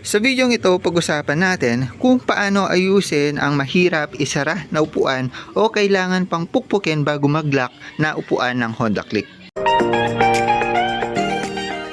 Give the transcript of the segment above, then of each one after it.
Sa videong ito, pag-usapan natin kung paano ayusin ang mahirap isara na upuan o kailangan pang pukpukin bago mag-lock na upuan ng Honda Click.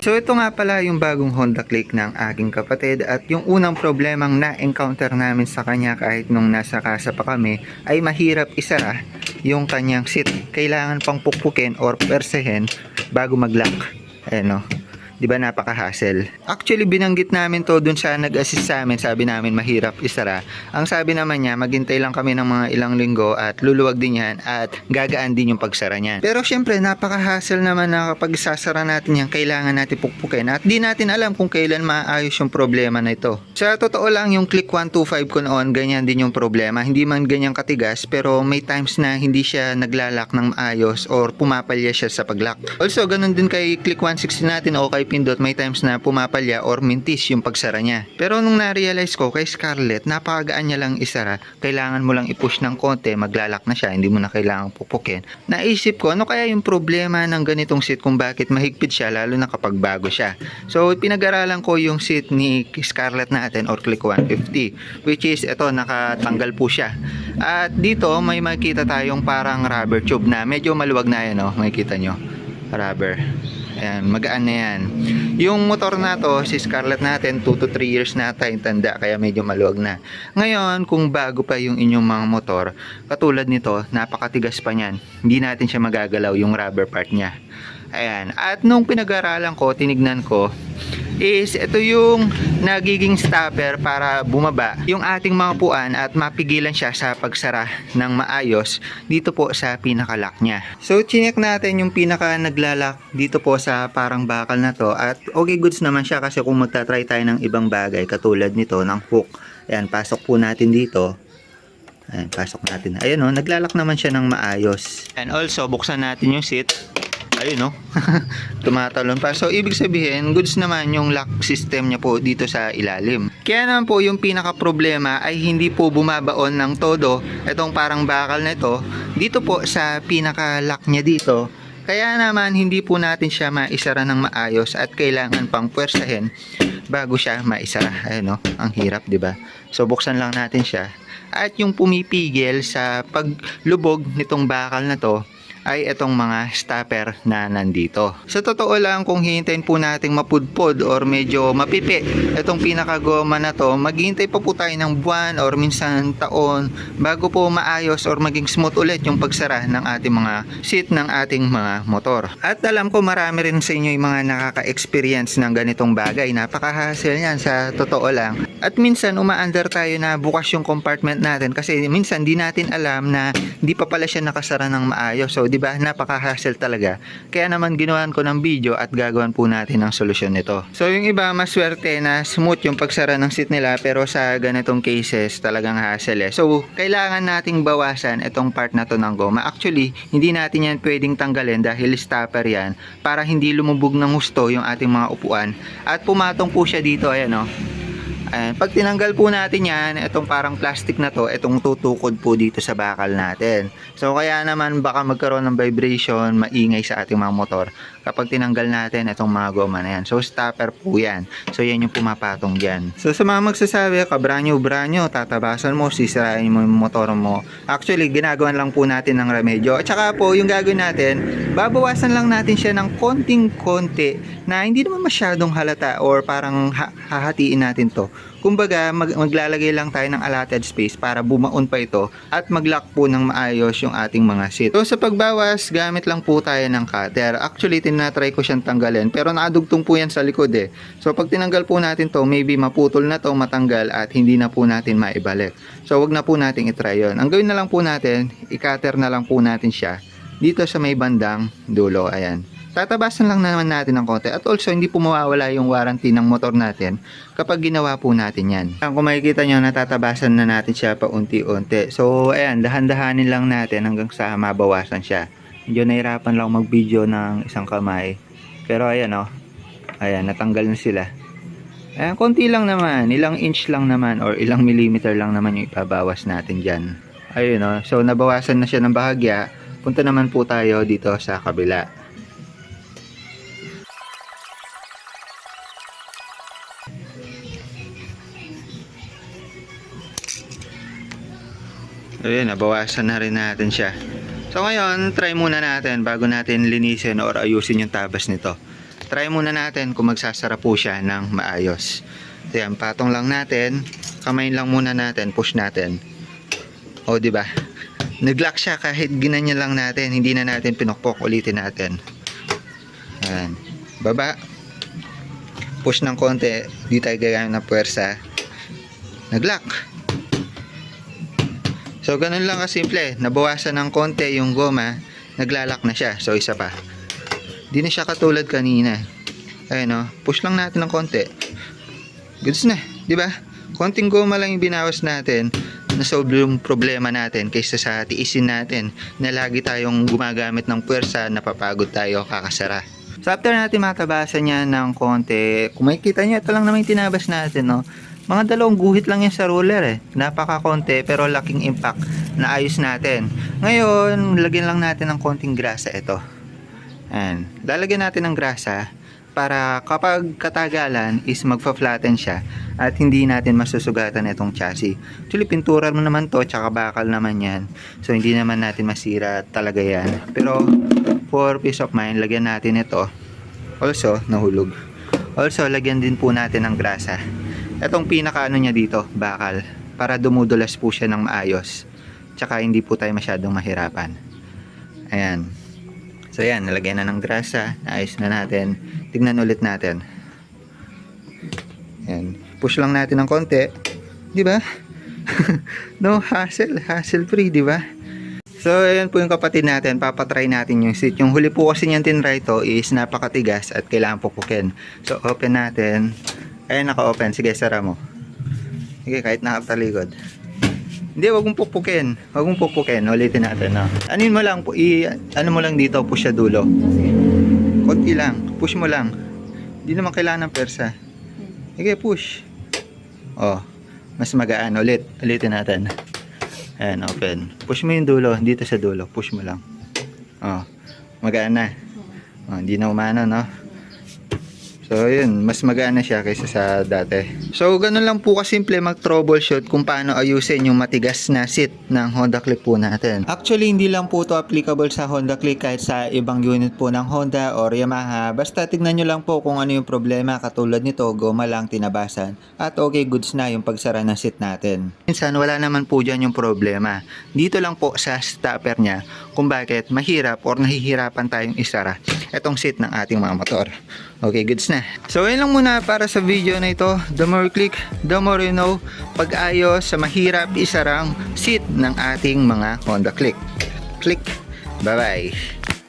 So ito nga pala yung bagong Honda Click ng aking kapatid at yung unang problemang na-encounter namin sa kanya kahit nung nasa casa pa kami ay mahirap isara yung kanyang seat. Kailangan pang pukpukin or persehin bago mag-lock. Ayan o. Di ba napaka-hassle? Actually, binanggit namin to dun sa nag-assist sa amin. Sabi namin mahirap isara. Ang sabi naman niya, maghintay lang kami ng mga ilang linggo at luluwag din yan at gagaan din yung pagsara niyan. Pero syempre, napaka-hassle naman na kapag sasara natin yan, kailangan natin pukpukin at di natin alam kung kailan maayos yung problema na ito. Sa totoo lang, yung click 125 ko noon, ganyan din yung problema. Hindi man ganyan katigas, pero may times na hindi siya naglalak ng maayos or pumapalya siya sa pag-lock. Also, ganun din kay click 160 natin o kay Pindot, may times na pumapalya or mintis yung pagsara niya. Pero nung na-realize ko kay Scarlett, napakagaan niya lang isara. Kailangan mo lang i-push ng konti, maglalak na siya, hindi mo na kailangang pupukin. Naisip ko, ano kaya yung problema ng ganitong seat kung bakit mahigpit siya, lalo na kapag bago siya. So, pinag-aralan ko yung seat ni Scarlett natin or Click 150, which is, ito, nakatanggal po siya. At dito, may makikita tayong parang rubber tube na medyo maluwag na yan, oh. makikita nyo. Rubber. Ayan, magaan na yan. Yung motor na to, si Scarlett natin, 2 to 3 years na tayong tanda, kaya medyo maluwag na. Ngayon, kung bago pa yung inyong mga motor, katulad nito, napakatigas pa niyan. Hindi natin siya magagalaw yung rubber part niya. Ayan. At nung pinag-aralan ko, tinignan ko, is ito yung nagiging stopper para bumaba yung ating mga puan at mapigilan siya sa pagsara ng maayos dito po sa pinakalock niya. So, chinek natin yung pinaka naglalak dito po sa parang bakal na to at okay goods naman siya kasi kung magta-try tayo ng ibang bagay katulad nito ng hook. Ayan, pasok po natin dito. Ayan, pasok natin. Ayan o, naglalak naman siya ng maayos. And also, buksan natin yung seat. Ayun no. Tumatalon pa. So, ibig sabihin, goods naman yung lock system niya po dito sa ilalim. Kaya naman po, yung pinaka problema ay hindi po bumabaon ng todo itong parang bakal na ito dito po sa pinaka lock niya dito. Kaya naman, hindi po natin siya maisara ng maayos at kailangan pang puwersahin bago siya maisara. Ayun no, ang hirap, 'di ba? So buksan lang natin siya. At yung pumipigil sa paglubog nitong bakal na 'to ay itong mga stopper na nandito. Sa totoo lang, kung hihintayin po nating mapudpod or medyo mapipi itong pinakagoma na to, maghihintay pa po tayo ng buwan or minsan taon bago po maayos or maging smooth ulit yung pagsara ng ating mga seat ng ating mga motor. At alam ko marami rin sa inyo yung mga nakaka-experience ng ganitong bagay. Napaka-hassle yan sa totoo lang. At minsan umaandar tayo na bukas yung compartment natin kasi minsan di natin alam na di pa pala siya nakasara ng maayos. So, di ba, napaka-hassle talaga. Kaya naman ginawan ko ng video at gagawan po natin ng solusyon nito. So, yung iba, maswerte na smooth yung pagsara ng seat nila pero sa ganitong cases, talagang hassle eh. So, kailangan nating bawasan itong part na to ng goma. Actually, hindi natin yan pwedeng tanggalin dahil stopper yan para hindi lumubog ng gusto yung ating mga upuan. At pumatong po siya dito, ayan o. Ayan, pag tinanggal po natin yan, itong parang plastic na to, itong tutukod po dito sa bakal natin. So kaya naman baka magkaroon ng vibration, maingay sa ating mga motor kapag tinanggal natin itong mga goma na yan. So stopper po yan. So yan yung pumapatong dyan. So sa mga magsasabi, kabranyo-branyo, tatabasan mo, sisirain mo yung motor mo. Actually, ginagawan lang po natin ng remedyo. At saka po, yung gagawin natin, babawasan lang natin siya ng konting-konti na hindi naman masyadong halata or parang ha- hahatiin natin to. Kumbaga, mag- maglalagay lang tayo ng allotted space para bumaon pa ito at mag-lock po ng maayos yung ating mga seat. So, sa pagbawas, gamit lang po tayo ng cutter. Actually, tinatry ko siyang tanggalin pero nakadugtong po yan sa likod eh. So, pag tinanggal po natin to, maybe maputol na to, matanggal at hindi na po natin maibalik. So, wag na po natin itry yun. Ang gawin na lang po natin, i-cutter na lang po natin siya dito sa may bandang dulo. Ayan tatabasan lang naman natin ng konti at also hindi po mawawala yung warranty ng motor natin kapag ginawa po natin yan. Kung makikita nyo natatabasan na natin siya paunti-unti. So ayan, dahan-dahanin lang natin hanggang sa mabawasan siya. Medyo nahirapan lang mag video ng isang kamay. Pero ayan o, oh, ayan natanggal na sila. Ayan, konti lang naman, ilang inch lang naman or ilang millimeter lang naman yung ipabawas natin dyan. Ayun o, so nabawasan na siya ng bahagya. Punta naman po tayo dito sa kabila. So yun, nabawasan na rin natin siya. So ngayon, try muna natin bago natin linisin or ayusin yung tabas nito. Try muna natin kung magsasara po siya ng maayos. So yan, patong lang natin. Kamay lang muna natin, push natin. O, di ba? Nag-lock siya kahit ginanya lang natin. Hindi na natin pinukpok. Ulitin natin. Yan. Baba. Push ng konti. Di tayo gagamit ng puwersa. Nag-lock. So, ganun lang kasimple. Nabawasan ng konti yung goma. Naglalak na siya. So, isa pa. Di na siya katulad kanina. Ayun o. Push lang natin ng konti. Goods na. Di ba? Konting goma lang yung binawas natin. Nasolve yung problema natin kaysa sa tiisin natin na lagi tayong gumagamit ng puwersa, napapagod tayo, kakasara. So after natin matabasan niya ng konti, kung makikita niyo, ito lang naman yung tinabas natin, no? Mga dalawang guhit lang yan sa ruler eh. Napaka-konti pero laking impact na ayos natin. Ngayon, lagyan lang natin ng konting grasa ito. Ayan. Lalagyan natin ng grasa para kapag katagalan is magpa-flatten siya at hindi natin masusugatan itong chassis. Actually, pintura mo naman to tsaka bakal naman yan. So, hindi naman natin masira talaga yan. Pero, for peace of mind, lagyan natin ito. Also, nahulog. Also, lagyan din po natin ng grasa. Itong pinaka ano niya dito, bakal. Para dumudulas po siya ng maayos. Tsaka hindi po tayo masyadong mahirapan. Ayan. So yan, nalagyan na ng grasa. Ayos na natin. Tignan ulit natin. Ayan. Push lang natin ng konti. Di ba? no hassle. Hassle free, di ba? So, ayan po yung kapatid natin. Papatry natin yung seat. Yung huli po kasi niyan tinry to is napakatigas at kailangan pupukin. So, open natin. Ayan, naka-open. Sige, sara mo. Sige, kahit nakatalikod. Hindi, wag mong pupukin. Wag mong pupukin. Ulitin natin, no? Anin mo lang, i, ano mo lang dito, push sa dulo. Konti lang. Push mo lang. Hindi naman kailangan ng persa. Sige, push. Oh, mas magaan. Ulit. Ulitin natin. Ayan, open. Push mo yung dulo. Dito sa dulo. Push mo lang. Oh, magaan na. Oh, hindi na umano, no? So, yun. Mas magaan na siya kaysa sa dati. So, ganun lang po kasimple mag-troubleshoot kung paano ayusin yung matigas na seat ng Honda Click po natin. Actually, hindi lang po to applicable sa Honda Click kahit sa ibang unit po ng Honda or Yamaha. Basta tignan nyo lang po kung ano yung problema katulad nito, goma lang tinabasan. At okay, goods na yung pagsara ng seat natin. Minsan, wala naman po dyan yung problema. Dito lang po sa stopper niya kung bakit mahirap or nahihirapan tayong isara itong seat ng ating mga motor. Okay, goods na. So, yun lang muna para sa video na ito. The more click, the more you know. Pag-ayos sa mahirap isarang seat ng ating mga Honda Click. Click. Bye-bye.